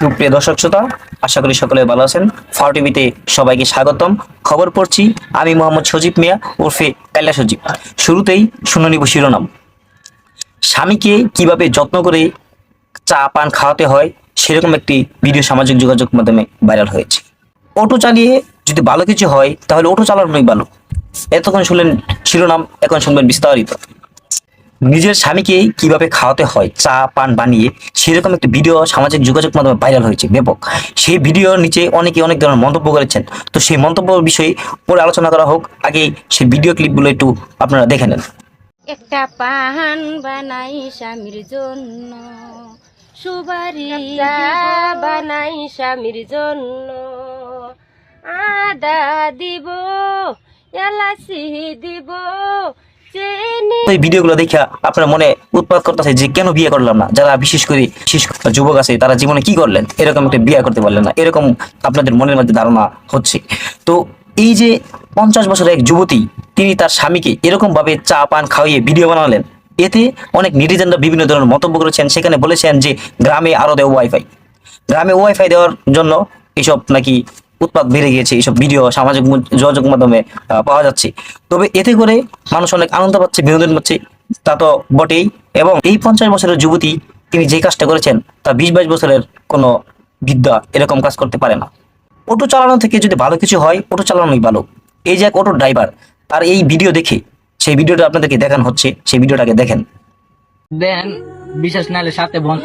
সুপ্রিয় দর্শক শ্রোতা, আশা করি সকলে ভালো আছেন। ফাও টিভিতে সবাইকে স্বাগতম। খবর পড়ছি, আমি মোহাম্মদ সজীব মিয়া ওরফে কাইলা সজীব। শুরুতেই শুনে নিব শিরোনাম। স্বামীকে কীভাবে যত্ন করে চা, পান খাওয়াতে হয়, সেরকম একটি ভিডিও সামাজিক যোগাযোগ মাধ্যমে ভাইরাল হয়েছে। অটো চালিয়ে যদি ভালো কিছু হয়, তাহলে অটো চালানোই ভালো। এতক্ষণ শুনলেন শিরোনাম, এখন শুনবেন বিস্তারিত। নিজের স্বামীকে কীভাবে খাওয়াতে হয় চা পান বানিয়ে সেরকম একটা ভিডিও সামাজিক যোগাযোগ মাধ্যমে ভাইরাল হয়েছে ব্যাপক। সেই ভিডিওর নিচে অনেকে অনেক ধরনের মন্তব্য করেছেন। তো সেই মন্তব্য বিষয়ে পরে আলোচনা করা হোক। আগে সেই ভিডিও ক্লিপগুলো একটু আপনারা দেখে নেন। একটা পান বানাই স্বামীর জন্য। সুবারি চা বানাই স্বামীর জন্য। আদা দিব এলাচি দিব এই ভিডিওগুলো দেখে আপনার মনে উৎপাদ করতেছে যে কেন বিয়ে করলাম না? যারা বিশেষ করে করে যুবক আছে, তারা জীবনে কি করলেন? এরকম একটা বিয়ে করতে পারলেন না। এরকম আপনাদের মনের মধ্যে ধারণা হচ্ছে। তো এই যে পঞ্চাশ বছরের এক যুবতী, তিনি তার স্বামীকে এরকম ভাবে চা, পান খাওয়িয়ে ভিডিও বানালেন। এতে অনেক নিটিজেনরা বিভিন্ন ধরনের মন্তব্য করেছেন। সেখানে বলেছেন যে, গ্রামে আরও দেব ওয়াইফাই গ্রামে ওয়াইফাই দেওয়ার জন্য এইসব নাকি উৎপাদ বেড়ে গিয়েছে এইসব ভিডিও সামাজিক যোগাযোগ মাধ্যমে পাওয়া যাচ্ছে। তবে এতে করে মানুষ অনেক আনন্দ পাচ্ছে বিনোদন পাচ্ছে তা তো বটেই। এবং এই পঞ্চাশ বছরের যুবতী তিনি যে কাজটা করেছেন তা বিশ বাইশ বছরের কোনো বিদ্যা এরকম কাজ করতে পারে না। অটো চালানো থেকে যদি ভালো কিছু হয় অটো চালানোই ভালো। এই যে এক অটো ড্রাইভার তার এই ভিডিও দেখে সেই ভিডিওটা আপনাদেরকে দেখানো হচ্ছে সেই ভিডিওটাকে দেখেন। দেন বিশেষ নাহলে সাথে বন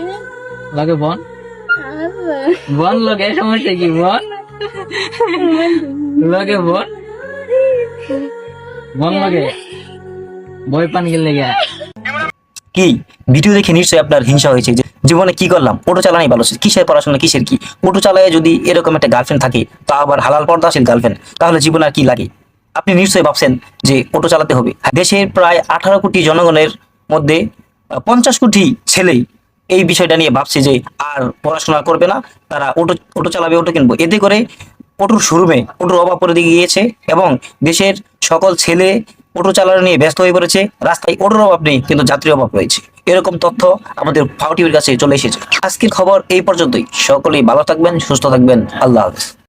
লগে বন বন লগে সমস্যা কি? বন লগে বন বন লগে বই পান গেলে কি? ভিডিও দেখে নিশ্চয়ই আপনার হিংসা হয়েছে যে জীবনে কি করলাম? অটো চালানোই ভালো। কিসের পড়াশোনা, কিসের কি? অটো চালায় যদি এরকম একটা গার্লফ্রেন্ড থাকে, তা আবার হালাল পর্দাশীল গার্লফ্রেন্ড তাহলে জীবনে আর কি লাগে? আপনি নিশ্চয়ই ভাবছেন যে অটো চালাতে হবে। দেশের প্রায় আঠারো কোটি জনগণের মধ্যে পঞ্চাশ কোটি ছেলেই এই বিষয়টা নিয়ে ভাবছি যে আর পড়াশোনা করবে না, তারা অটো অটো চালাবে, অটো কিনবো। এতে করে অটোর শোরুমে অটোর অভাব পড়ে দিয়ে গিয়েছে এবং দেশের সকল ছেলে অটো চালানো নিয়ে ব্যস্ত হয়ে পড়েছে। রাস্তায় অটোর অভাব নেই, কিন্তু যাত্রী অভাব রয়েছে। এরকম তথ্য আমাদের ফাউটিভির কাছে চলে এসেছে। আজকের খবর এই পর্যন্তই। সকলেই ভালো থাকবেন, সুস্থ থাকবেন। আল্লাহ হাফেজ।